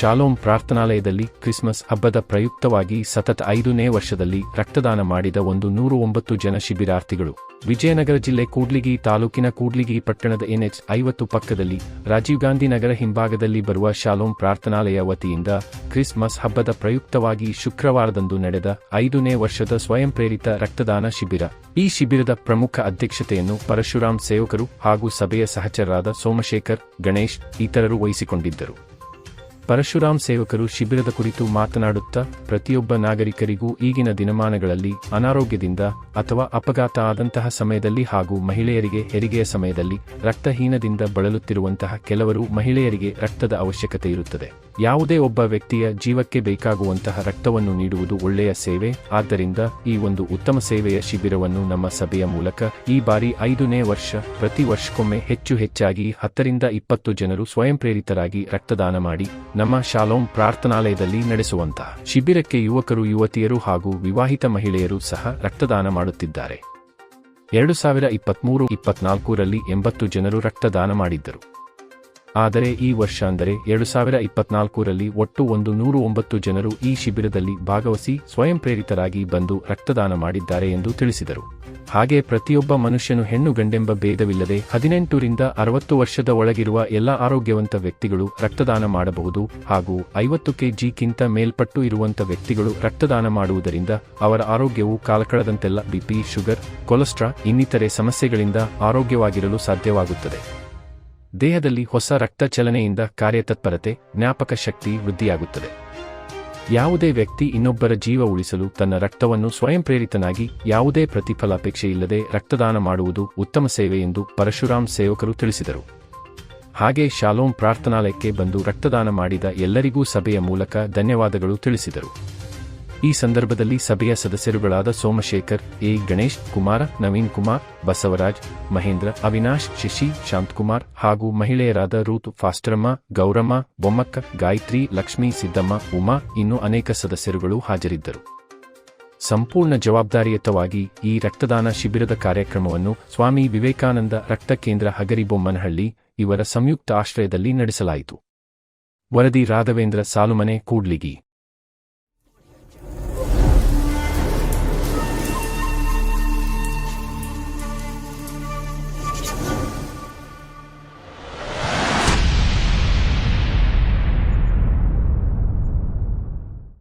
Shalom ಪ್ರಾರ್ಥನಾಲಯದಲ್ಲಿ Christmas ಹಬ್ಬದ ಪ್ರಯುಕ್ತವಾಗಿ ಸತತ ಐದನೇ ವರ್ಷದಲ್ಲಿ ರಕ್ತದಾನ ಮಾಡಿದ ಒಂದು ನೂರು ಒಂಬತ್ತು ಜನ ಶಿಬಿರಾರ್ಥಿಗಳು. ವಿಜಯನಗರ ಜಿಲ್ಲೆ ಕೂಡ್ಲಿಗಿ ತಾಲೂಕಿನ ಕೂಡ್ಲಿಗಿ ಪಟ್ಟಣದ ಎನ್ಎಚ್ ಐವತ್ತು ಪಕ್ಕದಲ್ಲಿ ರಾಜೀವ್ ಗಾಂಧಿ ನಗರ ಹಿಂಭಾಗದಲ್ಲಿ ಬರುವ ಶಾಲೋಮ್ ಪ್ರಾರ್ಥನಾಲಯ ವತಿಯಿಂದ ಕ್ರಿಸ್ಮಸ್ ಹಬ್ಬದ ಪ್ರಯುಕ್ತವಾಗಿ ಶುಕ್ರವಾರದಂದು ನಡೆದ ಐದನೇ ವರ್ಷದ ಸ್ವಯಂ ಪ್ರೇರಿತ ರಕ್ತದಾನ ಶಿಬಿರ. ಈ ಶಿಬಿರದ ಪ್ರಮುಖ ಅಧ್ಯಕ್ಷತೆಯನ್ನು ಪರಶುರಾಮ್ ಸೇವಕರು ಹಾಗೂ ಸಭೆಯ ಸಹಚರರಾದ ಸೋಮಶೇಖರ್, ಗಣೇಶ್, ಇತರರು ವಹಿಸಿಕೊಂಡಿದ್ದರು. ಪರಶುರಾಮ್ ಸೇವಕರು ಶಿಬಿರದ ಕುರಿತು ಮಾತನಾಡುತ್ತಾ, ಪ್ರತಿಯೊಬ್ಬ ನಾಗರಿಕರಿಗೂ ಈಗಿನ ದಿನಮಾನಗಳಲ್ಲಿ ಅನಾರೋಗ್ಯದಿಂದ ಅಥವಾ ಅಪಘಾತ ಆದಂತಹ ಸಮಯದಲ್ಲಿ ಹಾಗೂ ಮಹಿಳೆಯರಿಗೆ ಹೆರಿಗೆಯ ಸಮಯದಲ್ಲಿ ರಕ್ತಹೀನದಿಂದ ಬಳಲುತ್ತಿರುವಂತಹ ಕೆಲವರು ಮಹಿಳೆಯರಿಗೆ ರಕ್ತದ ಅವಶ್ಯಕತೆ ಇರುತ್ತದೆ. ಯಾವುದೇ ಒಬ್ಬ ವ್ಯಕ್ತಿಯ ಜೀವಕ್ಕೆ ಬೇಕಾಗುವಂತಹ ರಕ್ತವನ್ನು ನೀಡುವುದು ಒಳ್ಳೆಯ ಸೇವೆ. ಆದ್ದರಿಂದ ಈ ಒಂದು ಉತ್ತಮ ಸೇವೆಯ ಶಿಬಿರವನ್ನು ನಮ್ಮ ಸಭೆಯ ಮೂಲಕ ಈ ಬಾರಿ ಐದನೇ ವರ್ಷ, ಪ್ರತಿ ವರ್ಷಕ್ಕೊಮ್ಮೆ ಹೆಚ್ಚು ಹೆಚ್ಚಾಗಿ ಹತ್ತರಿಂದ ಇಪ್ಪತ್ತು ಜನರು ಸ್ವಯಂ ಪ್ರೇರಿತರಾಗಿ ರಕ್ತದಾನ ಮಾಡಿ ನಮ್ಮ ಶಾಲೋಂ ಪ್ರಾರ್ಥನಾಲಯದಲ್ಲಿ ನಡೆಸುವಂತಹ ಶಿಬಿರಕ್ಕೆ ಯುವಕರು, ಯುವತಿಯರು ಹಾಗೂ ವಿವಾಹಿತ ಮಹಿಳೆಯರು ಸಹ ರಕ್ತದಾನ ಮಾಡುತ್ತಿದ್ದಾರೆ. ಎರಡು ಸಾವಿರ ಇಪ್ಪತ್ತ್ಮೂರು ಇಪ್ಪತ್ನಾಲ್ಕರಲ್ಲಿ ಎಂಬತ್ತು ಜನರು ರಕ್ತದಾನ ಮಾಡಿದ್ದರು. ಆದರೆ ಈ ವರ್ಷ ಅಂದರೆ ಎರಡು ಸಾವಿರ ಇಪ್ಪತ್ನಾಲ್ಕರಲ್ಲಿ ಒಟ್ಟು ಒಂದು ನೂರು ಒಂಬತ್ತು ಜನರು ಈ ಶಿಬಿರದಲ್ಲಿ ಭಾಗವಹಿಸಿ ಸ್ವಯಂ ಪ್ರೇರಿತರಾಗಿ ಬಂದು ರಕ್ತದಾನ ಮಾಡಿದ್ದಾರೆ ಎಂದು ತಿಳಿಸಿದರು. ಹಾಗೆ ಪ್ರತಿಯೊಬ್ಬ ಮನುಷ್ಯನು ಹೆಣ್ಣು ಗಂಡೆಂಬ ಭೇದವಿಲ್ಲದೆ ಹದಿನೆಂಟರಿಂದ ಅರವತ್ತು ವರ್ಷದ ಒಳಗಿರುವ ಎಲ್ಲ ಆರೋಗ್ಯವಂತ ವ್ಯಕ್ತಿಗಳು ರಕ್ತದಾನ ಮಾಡಬಹುದು ಹಾಗೂ ಐವತ್ತು ಕೆಜಿಗಿಂತ ಮೇಲ್ಪಟ್ಟು ಇರುವಂತ ವ್ಯಕ್ತಿಗಳು ರಕ್ತದಾನ ಮಾಡುವುದರಿಂದ ಅವರ ಆರೋಗ್ಯವು ಕಾಲಕಳದಂತೆಲ್ಲ ಬಿಪಿ, ಶುಗರ್ ಕೊಲೆಸ್ಟ್ರಾ ಇನ್ನಿತರೆ ಸಮಸ್ಯೆಗಳಿಂದ ಆರೋಗ್ಯವಾಗಿರಲು ಸಾಧ್ಯವಾಗುತ್ತದೆ. ದೇಹದಲ್ಲಿ ಹೊಸ ರಕ್ತ ಚಲನೆಯಿಂದ ಕಾರ್ಯತತ್ಪರತೆ, ಜ್ಞಾಪಕ ಶಕ್ತಿ ವೃದ್ಧಿಯಾಗುತ್ತದೆ. ಯಾವುದೇ ವ್ಯಕ್ತಿ ಇನ್ನೊಬ್ಬರ ಜೀವ ಉಳಿಸಲು ತನ್ನ ರಕ್ತವನ್ನು ಸ್ವಯಂಪ್ರೇರಿತನಾಗಿ ಯಾವುದೇ ಯಾವುದೇ ಪ್ರತಿಫಲಾಪೇಕ್ಷೆಯಿಲ್ಲದೆ ರಕ್ತದಾನ ಮಾಡುವುದು ಉತ್ತಮ ಸೇವೆ ಎಂದು ಪರಶುರಾಮ್ ಸೇವಕರು ತಿಳಿಸಿದರು. ಹಾಗೆ ಶಾಲೋಂ ಪ್ರಾರ್ಥನಾಲಯಕ್ಕೆ ಬಂದು ರಕ್ತದಾನ ಮಾಡಿದ ಎಲ್ಲರಿಗೂ ಸಭೆಯ ಮೂಲಕ ಧನ್ಯವಾದಗಳು ತಿಳಿಸಿದರು. ಈ ಸಂದರ್ಭದಲ್ಲಿ ಸಭೆಯ ಸದಸ್ಯರುಗಳಾದ ಸೋಮಶೇಖರ್, ಎ. ಗಣೇಶ್, ಕುಮಾರ, ನವೀನ್ ಕುಮಾರ್, ಬಸವರಾಜ್, ಮಹೇಂದ್ರ, ಅವಿನಾಶ್, ಶಶಿ ಶಾಂತಕುಮಾರ್ ಹಾಗೂ ಮಹಿಳೆಯರಾದ ರೂತ್ ಫಾಸ್ಟರಮ್ಮ, ಗೌರಮ್ಮ, ಬೊಮ್ಮಕ್ಕ, ಗಾಯತ್ರಿ, ಲಕ್ಷ್ಮೀ, ಸಿದ್ದಮ್ಮ, ಉಮಾ ಇನ್ನೂ ಅನೇಕ ಸದಸ್ಯರುಗಳು ಹಾಜರಿದ್ದರು. ಸಂಪೂರ್ಣ ಜವಾಬ್ದಾರಿಯುತವಾಗಿ ಈ ರಕ್ತದಾನ ಶಿಬಿರದ ಕಾರ್ಯಕ್ರಮವನ್ನು ಸ್ವಾಮಿ ವಿವೇಕಾನಂದ ರಕ್ತ ಕೇಂದ್ರ ಹಗರಿಬೊಮ್ಮನಹಳ್ಳಿ ಇವರ ಸಂಯುಕ್ತ ಆಶ್ರಯದಲ್ಲಿ ನಡೆಸಲಾಯಿತು. ವರದಿ ರಾಘವೇಂದ್ರ ಸಾಲುಮನೆ, ಕೂಡ್ಲಿಗಿ.